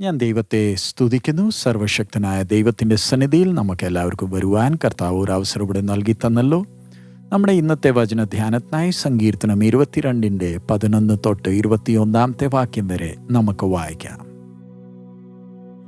ഞാൻ ദൈവത്തെ സ്തുതിക്കുന്നു. സർവശക്തനായ ദൈവത്തിന്റെ സന്നിധിയിൽ നമുക്ക് എല്ലാവർക്കും വരുവാൻ കർത്താവ് ഒരു അവസരം ഇവിടെ നൽകി തന്നല്ലോ. നമ്മുടെ ഇന്നത്തെ വചന ധ്യാനത്തിനായി സങ്കീർത്തനം ഇരുപത്തിരണ്ടിന്റെ പതിനൊന്ന് തൊട്ട് ഇരുപത്തിയൊന്നാമത്തെ വാക്യം വരെ നമുക്ക് വായിക്കാം.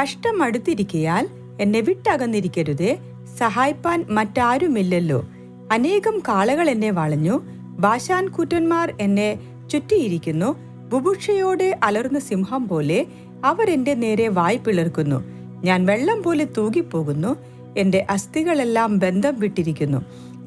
കഷ്ടം അടുത്തിരിക്കയാൽ എന്നെ വിട്ടകന്നിരിക്കരുതേ. സഹായിപ്പാൻ മറ്റാരുമില്ലല്ലോ. അനേകം കാളകൾ എന്നെ വളഞ്ഞു. ബാശാൻ കൂറ്റന്മാർ എന്നെ ചുറ്റിയിരിക്കുന്നു. ബുഭുക്ഷയോടെ അലർന്ന സിംഹം പോലെ അവർ എന്റെ നേരെ വായ് പിളർക്കുന്നു. ഞാൻ വെള്ളം പോലെ തൂകിപ്പോകുന്നു. എന്റെ അസ്ഥികളെല്ലാം ബന്ധം വിട്ടിരിക്കുന്നു.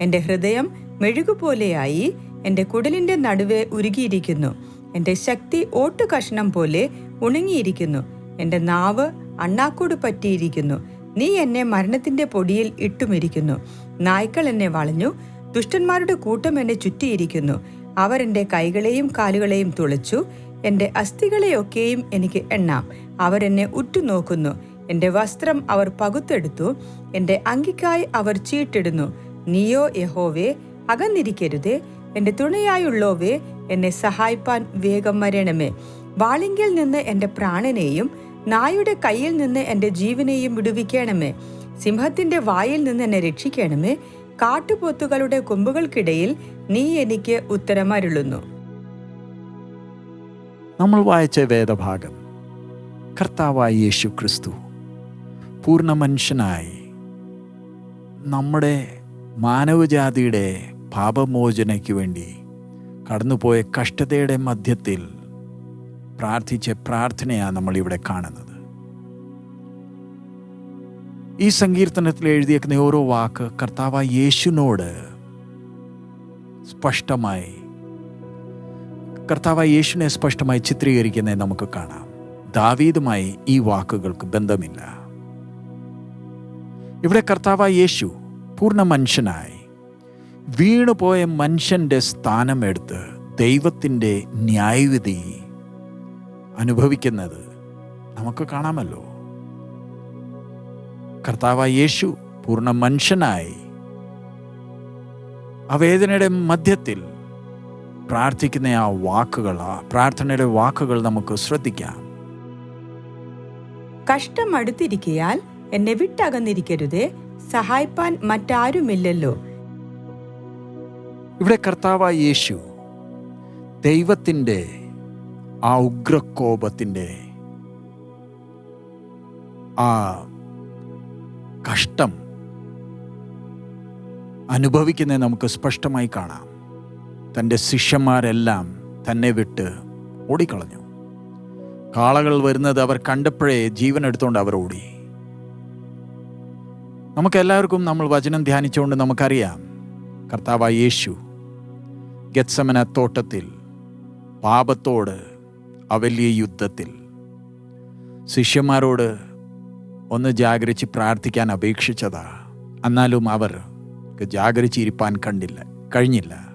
എന്റെ ഹൃദയം മെഴുകുപോലെയായി എന്റെ കുടലിന്റെ നടുവെ ഉരുകിയിരിക്കുന്നു. എന്റെ ശക്തി ഓട്ടുകഷ്ണം പോലെ ഉണങ്ങിയിരിക്കുന്നു. എന്റെ നാവ് അണ്ണാക്കോട് പറ്റിയിരിക്കുന്നു. നീ എന്നെ മരണത്തിന്റെ പൊടിയിൽ ഇട്ടുമിരിക്കുന്നു. നായ്ക്കൾ എന്നെ വളഞ്ഞു. ദുഷ്ടന്മാരുടെ കൂട്ടം എന്നെ ചുറ്റിയിരിക്കുന്നു. അവർ എന്റെ കൈകളെയും കാലുകളെയും തുളച്ചു. എന്റെ അസ്ഥികളെയൊക്കെയും എനിക്ക് എണ്ണാം. അവരെന്നെ ഉറ്റുനോക്കുന്നു. എന്റെ വസ്ത്രം അവർ പകുത്തെടുത്തു. എന്റെ അങ്കിക്കായി അവർ ചീട്ടിടുന്നു. നീയോ യഹോവേ അകന്നിരിക്കരുതേ. എന്റെ തുണയായുള്ളോവേ എന്നെ സഹായിപ്പാൻ വേഗം വരണമേ. വാളിങ്കിൽ നിന്ന് എന്റെ പ്രാണനെയും നായുടെ കയ്യിൽ നിന്ന് എന്റെ ജീവനെയും വിടുവിക്കണമേ. സിംഹത്തിന്റെ വായിൽ നിന്ന് എന്നെ രക്ഷിക്കണമേ. കാട്ടുപോത്തുകളുടെ കൊമ്പുകൾക്കിടയിൽ നീ എനിക്ക് ഉത്തരമരുളുന്നു. നമ്മൾ വായിച്ച വേദഭാഗം. കർത്താവായ യേശു ക്രിസ്തു പൂർണ മനുഷ്യനായി. നമ്മുടെ മാനവജാതിയുടെ പാപമോചനയ്ക്ക് വേണ്ടി കടന്നുപോയ കഷ്ടതയുടെ മധ്യത്തിൽ പ്രാർത്ഥിച്ച പ്രാർത്ഥനയാണ് നമ്മളിവിടെ കാണുന്നത്. ഈ സങ്കീർത്തനത്തിൽ എഴുതിയേക്കുന്ന ഓരോ വാക്ക് കർത്താവായ യേശുവിനോട് സ്പഷ്ടമായി കർത്താവ് യേശുവിനെ സ്പഷ്ടമായി ചിത്രീകരിക്കുന്നത് നമുക്ക് കാണാം. ദാവീദുമായി ഈ വാക്കുകൾക്ക് ബന്ധമില്ല. ഇവിടെ കർത്താവ് യേശു പൂർണ മനുഷ്യനായി വീണുപോയ മനുഷ്യന്റെ സ്ഥാനമെടുത്ത് ദൈവത്തിന്റെ ന്യായവിധി അനുഭവിക്കുന്നത് നമുക്ക് കാണാമല്ലോ. കർത്താവ് യേശു പൂർണ മനുഷ്യനായി ആ വേദനയുടെ മധ്യത്തിൽ പ്രാർത്ഥിക്കുന്ന ആ വാക്കുകൾ ആ പ്രാർത്ഥനയുടെ വാക്കുകൾ നമുക്ക് ശ്രദ്ധിക്കാം. കഷ്ടം അടുത്തിരിക്കയാൽ എന്നെ വിട്ടകന്നിരിക്കരുതേ സഹായിപ്പാൻ മറ്റാരുമില്ലല്ലോ. ഇവിടെ കർത്താവ് യേശു ദൈവത്തിന്റെ ആ ഉഗ്രകോപത്തിന്റെ ആ കഷ്ടം അനുഭവിക്കുന്നത് നമുക്ക് സ്പഷ്ടമായി കാണാം. തന്റെ ശിഷ്യന്മാരെല്ലാം തന്നെ വിട്ട് ഓടിക്കളഞ്ഞു. കാളകൾ വരുന്നത് അവർ കണ്ടപ്പോഴേ ജീവൻ എടുത്തുകൊണ്ട് അവർ ഓടി. നമുക്കെല്ലാവർക്കും നമ്മൾ വചനം ധ്യാനിച്ചുകൊണ്ട് നമുക്കറിയാം കർത്താവ് യേശു ഗത്സമന തോട്ടത്തിൽ പാപത്തോട് അവലിയ യുദ്ധത്തിൽ ശിഷ്യന്മാരോട് ഒന്ന് ജാഗരിച്ച് പ്രാർത്ഥിക്കാൻ അപേക്ഷിച്ചതാ. എന്നാലും അവർ ജാഗരിച്ചിരിപ്പാൻ കണ്ടില്ല കഴിഞ്ഞില്ല.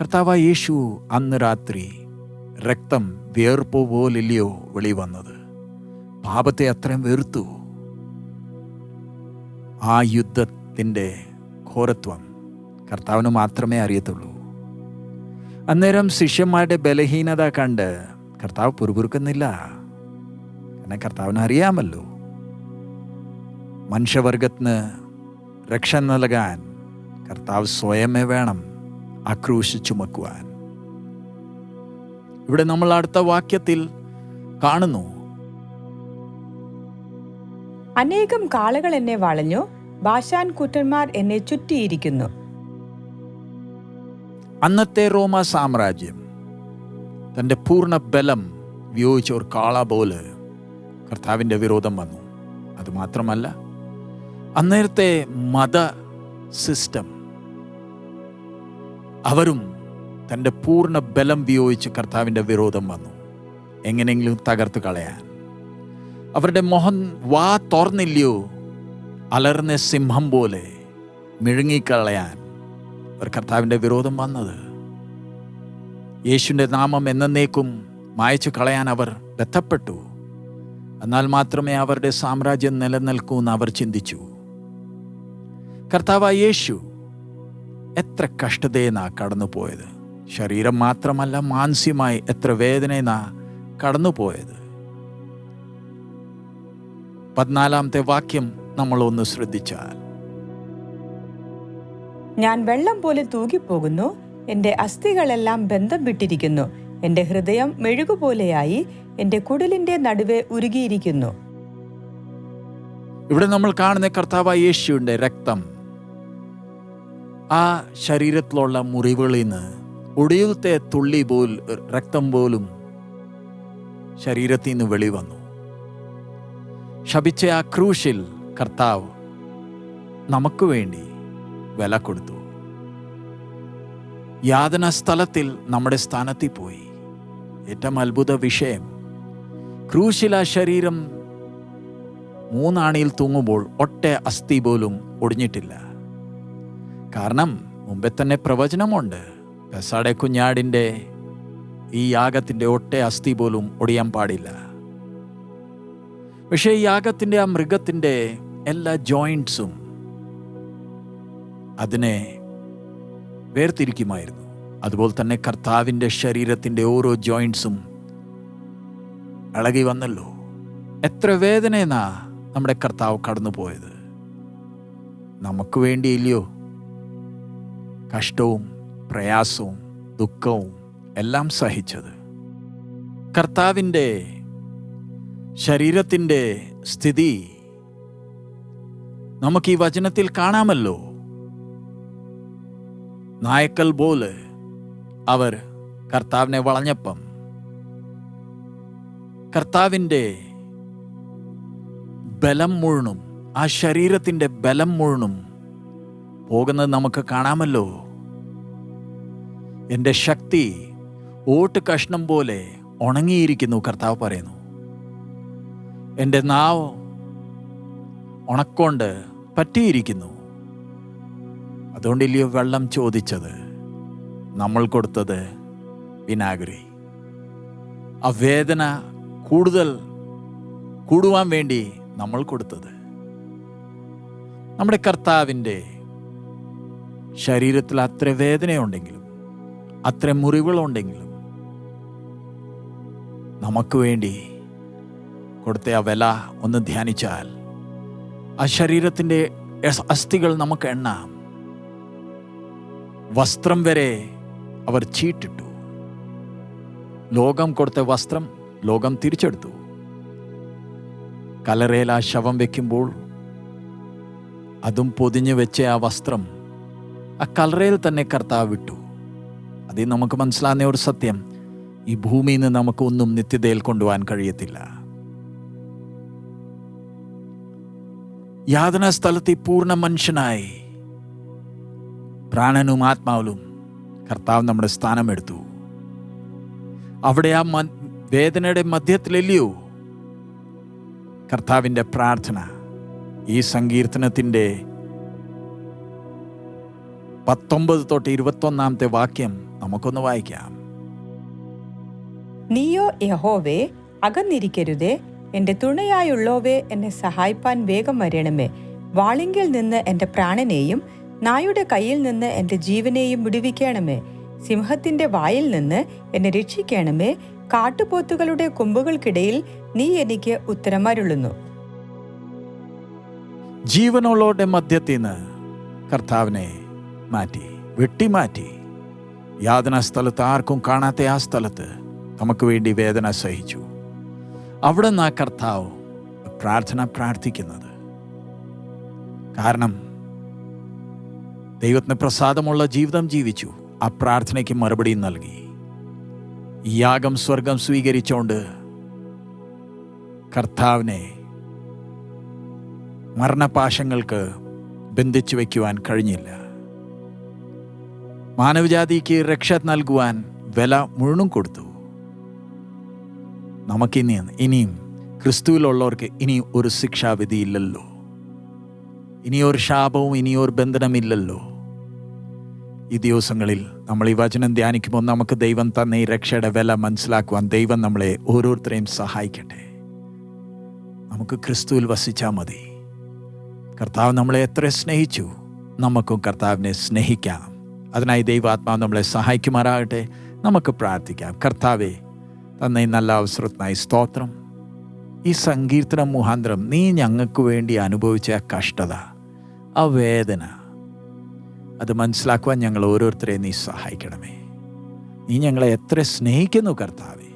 കർത്താവ് യേശു അന്ന് രാത്രി രക്തം വേർപ്പ് പോലില്ലയോ വെളി വന്നത് പാപത്തെ അത്രയും വെറുത്തു. ആ യുദ്ധത്തിന്റെ ഘോരത്വം കർത്താവിന് മാത്രമേ അറിയത്തുള്ളൂ. അന്നേരം ശിഷ്യന്മാരുടെ ബലഹീനത കണ്ട് കർത്താവ് പുറുപുറുക്കുന്നില്ല കാരണം കർത്താവിന് അറിയാമല്ലോ. മനുഷ്യവർഗത്തിന് രക്ഷ നൽകാൻ കർത്താവ് സ്വയമേ വേണം. ആ ക്രൂശ് ചുമക്കുവാൻ. ഇവിടെ നമ്മൾ അടുത്ത വാക്യത്തിൽ കാണുന്നു. അനേകം കാളകൾ എന്നെ വളഞ്ഞു ഭാഷാൻ കുറ്റന്മാർ എന്നെ ചുറ്റിയിരിക്കുന്നു. അന്നത്തെ റോമ സാമ്രാജ്യം തന്റെ പൂർണ ബലം വിയോഗിച്ച ഒരു കാള പോലെ കർത്താവിന്റെ വിരോധം വന്നു. അതുമാത്രമല്ല അന്നേരത്തെ മത സിസ്റ്റം അവരും തന്റെ പൂർണ ബലം വിയോഗിച്ച് കർത്താവിന്റെ വിരോധം വന്നു. എങ്ങനെയെങ്കിലും തകർത്ത് കളയാൻ. അവരുടെ മോഹൻ വാ തോർന്നില്ലയോ അലർന്ന സിംഹം പോലെ മിഴുങ്ങിക്കളയാൻ അവർ കർത്താവിന്റെ വിരോധം വന്നത്. യേശുവിന്റെ നാമം എന്നേക്കും മായച്ചു കളയാൻ അവർ ബന്ധപ്പെട്ടു എന്നാൽ മാത്രമേ അവരുടെ സാമ്രാജ്യം നിലനിൽക്കൂ എന്ന് അവർ ചിന്തിച്ചു. കർത്താവ് യേശു എത്ര കഷ്ടതയെന്നാ കടന്നുപോയത്? ശരീരം മാത്രമല്ല മാനസികമായി എത്ര വേദനയെന്നാ കടന്നുപോയത്? പതിനാലാമത്തെ വാക്യം നമ്മൾ ഒന്ന് ശ്രദ്ധിച്ചാൽ. ഞാൻ വെള്ളം പോലെ തൂകിപ്പോകുന്നു എന്റെ അസ്ഥികളെല്ലാം ബന്ധം വിട്ടിരിക്കുന്നു എന്റെ ഹൃദയം മെഴുകുപോലെയായി എന്റെ കുടലിന്റെ നടുവെ ഉരുകിയിരിക്കുന്നു. ഇവിടെ നമ്മൾ കാണുന്ന കർത്താവായ യേശുവിന്റെ രക്തം. ആ ശരീരത്തിലുള്ള മുറിവുകളിൽ നിന്ന് ഒടിയത്തെ തുള്ളി പോൽ രക്തം പോലും ശരീരത്തിൽ നിന്ന് വെളിവന്നു ശപിച്ച ആ ക്രൂശിൽ കർത്താവ് നമുക്ക് വേണ്ടി വില കൊടുത്തു. യാതന സ്ഥലത്തിൽ നമ്മുടെ സ്ഥാനത്തിൽ പോയി. ഏറ്റവും അത്ഭുത വിഷയം ക്രൂശിൽ ആ ശരീരം മൂന്നാണിയിൽ തൂങ്ങുമ്പോൾ ഒട്ടെ അസ്ഥി പോലും ഒടിഞ്ഞിട്ടില്ല. കാരണം മുമ്പേ തന്നെ പ്രവചനമുണ്ട്. പെസാടെ കുഞ്ഞാടിന്റെ ഈ യാഗത്തിന്റെ ഒട്ടേ അസ്ഥി പോലും ഒടിയാൻ പാടില്ല. പക്ഷേ ഈ യാഗത്തിന്റെ ആ മൃഗത്തിന്റെ എല്ലാ ജോയിന്റ്സും അതിനെ വേർതിരിക്കുമായിരുന്നു. അതുപോലെ തന്നെ കർത്താവിന്റെ ശരീരത്തിന്റെ ഓരോ ജോയിൻസും ഇളകി വന്നല്ലോ. എത്ര വേദനയെന്നാ നമ്മുടെ കർത്താവ് കടന്നു പോയത് നമുക്ക് വേണ്ടിയില്ലയോ? കഷ്ടവും പ്രയാസവും ദുഃഖവും എല്ലാം സഹിച്ചത്. കർത്താവിന്റെ ശരീരത്തിന്റെ സ്ഥിതി നമുക്ക് ഈ വചനത്തിൽ കാണാമല്ലോ. നായക്കൽ പോലെ അവർ കർത്താവിനെ വളഞ്ഞപ്പം കർത്താവിന്റെ ബലം മുഴുവനും ആ ശരീരത്തിന്റെ ബലം മുഴുവനും പോകുന്നത് നമുക്ക് കാണാമല്ലോ. എന്റെ ശക്തി ഓട്ട് കഷ്ണം പോലെ ഉണങ്ങിയിരിക്കുന്നു കർത്താവ് പറയുന്നു. എന്റെ നാവ് ഉണക്കൊണ്ട് പറ്റിയിരിക്കുന്നു. അതുകൊണ്ടില്ലയോ വെള്ളം ചോദിച്ചത്? നമ്മൾ കൊടുത്തത് വിനാഗിരി. ആ വേദന കൂടുതൽ കൂടുവാൻ വേണ്ടി നമ്മൾ കൊടുത്തത്. നമ്മുടെ കർത്താവിന്റെ ശരീരത്തിൽ അത്ര വേദനയുണ്ടെങ്കിലും അത്ര മുറിവുകളുണ്ടെങ്കിലും നമുക്ക് വേണ്ടി കൊടുത്ത ആ വില ഒന്ന് ധ്യാനിച്ചാൽ ആ ശരീരത്തിന്റെ അസ്ഥികൾ നമുക്ക് എണ്ണാം. വസ്ത്രം വരെ അവർ ചീട്ടിട്ടു. ലോകം കൊടുത്ത വസ്ത്രം ലോകം തിരിച്ചെടുത്തു. കലറയിൽ ആ ശവം വയ്ക്കുമ്പോൾ അതും പൊതിഞ്ഞു വെച്ച ആ വസ്ത്രം ആ കലറയിൽ തന്നെ കർത്താവ് വിട്ടു. അതിൽ നമുക്ക് മനസ്സിലാകുന്ന ഒരു സത്യം ഈ ഭൂമിയിൽ നിന്ന് നമുക്ക് ഒന്നും നിത്യതയിൽ കൊണ്ടുപോകാൻ കഴിയത്തില്ല. യാതന സ്ഥലത്ത് പൂർണ മനുഷ്യനായി. പ്രാണനും ആത്മാവിലും കർത്താവ് നമ്മുടെ സ്ഥാനമെടുത്തു. അവിടെ ആ വേദനയുടെ മധ്യത്തിലല്ലയോ? കർത്താവിന്റെ പ്രാർത്ഥന ഈ സങ്കീർത്തനത്തിന്റെ പത്തൊമ്പത് തൊട്ട് ഇരുപത്തൊന്നാമത്തെ വാക്യം നമുക്കൊന്ന് വായിക്കാം. നീയോ യഹോവേ അകന്നിരിക്കരുതേ. എന്റെ തുണയായുള്ളോവേ എന്നെ സഹായിപ്പാൻ വേഗം വരണമേ. വാളിങ്കിൽ നിന്ന് എന്റെ പ്രാണനെയും നായുടെ കയ്യിൽ നിന്ന് എന്റെ ജീവനെയും വിടുവിക്കണമേ. സിംഹത്തിന്റെ വായിൽ നിന്ന് എന്നെ രക്ഷിക്കണമേ. കാട്ടുപോത്തുകളുടെ കൊമ്പുകൾക്കിടയിൽ നീ എനിക്ക് ഉത്തരമരുളുന്നു. ജീവനുള്ളവരുടെ മധ്യത്തിൽ നിന്ന് കർത്താവിനെ മാറ്റി വെട്ടിമാറ്റി. യാതന സ്ഥലത്ത് ആർക്കും കാണാത്ത ആ സ്ഥലത്ത് നമുക്ക് വേണ്ടി വേദന സഹിച്ചു. അവിടെ നിന്ന് ആ കർത്താവ് പ്രാർത്ഥന പ്രാർത്ഥിക്കുന്നത്. കാരണം ദൈവത്തിന് പ്രസാദമുള്ള ജീവിതം ജീവിച്ചു ആ പ്രാർത്ഥനയ്ക്ക് മറുപടി നൽകി. ഈ യാഗം സ്വർഗം സ്വീകരിച്ചുകൊണ്ട് കർത്താവിനെ മരണപാശങ്ങൾക്ക് ബന്ധിച്ചു വയ്ക്കുവാൻ കഴിഞ്ഞില്ല. മാനവജാതിക്ക് രക്ഷ നൽകുവാൻ വില മുഴുവനും കൊടുത്തു. നമുക്കിനി ഇനിയും ക്രിസ്തുവിലുള്ളവർക്ക് ഇനി ഒരു ശിക്ഷാവിധി ഇല്ലല്ലോ ഇനി ഒരു ശാപവും ഇനിയൊരു ബന്ധനമില്ലല്ലോ. ഈ ദിവസങ്ങളിൽ നമ്മൾ ഈ വചനം ധ്യാനിക്കുമ്പോൾ നമുക്ക് ദൈവം തന്ന ഈ രക്ഷയുടെ വില മനസ്സിലാക്കുവാൻ ദൈവം നമ്മളെ ഓരോരുത്തരെയും സഹായിക്കട്ടെ. നമുക്ക് ക്രിസ്തുവിൽ വസിച്ചാൽ മതി. കർത്താവ് നമ്മളെ എത്ര സ്നേഹിച്ചു നമുക്കും കർത്താവിനെ സ്നേഹിക്കാം. അതിനായി ദൈവാത്മാവ് നമ്മളെ സഹായിക്കുമാറാകട്ടെ. നമുക്ക് പ്രാർത്ഥിക്കാം. കർത്താവേ തന്ന ഈ നല്ല അവസരത്തിനായി സ്തോത്രം. ഈ സങ്കീർത്തനം മുഖാന്തരം നീ ഞങ്ങൾക്ക് വേണ്ടി അനുഭവിച്ച ആ കഷ്ടത ആ വേദന അത് മനസ്സിലാക്കുവാൻ ഞങ്ങൾ ഓരോരുത്തരെയും നീ സഹായിക്കണമേ. നീ ഞങ്ങളെ എത്ര സ്നേഹിക്കുന്നു കർത്താവേ.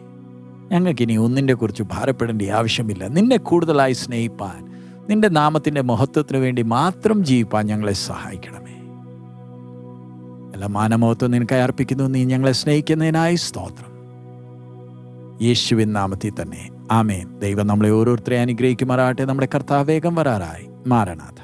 ഞങ്ങൾക്കിനി ഒന്നിന്റെ കുറിച്ച് ഭാരപ്പെടേണ്ട ആവശ്യമില്ല. നിന്നെ കൂടുതലായി സ്നേഹിപ്പാൻ നിന്റെ നാമത്തിന്റെ മഹത്വത്തിന് വേണ്ടി മാത്രം ജീവിപ്പാൻ ഞങ്ങളെ സഹായിക്കണമേ എല്ലാ മാനമോത്വം നിനക്കായി അർപ്പിക്കുന്നു. നീ ഞങ്ങളെ സ്നേഹിക്കുന്നതിനായി സ്തോത്രം. യേശുവിൻ നാമത്തിൽ തന്നെ. ആമേൻ. ദൈവം നമ്മളെ ഓരോരുത്തരെ അനുഗ്രഹിക്കുമാറാകട്ടെ. നമ്മുടെ കർത്താവേഗം വരാറായി. മാറനാഥ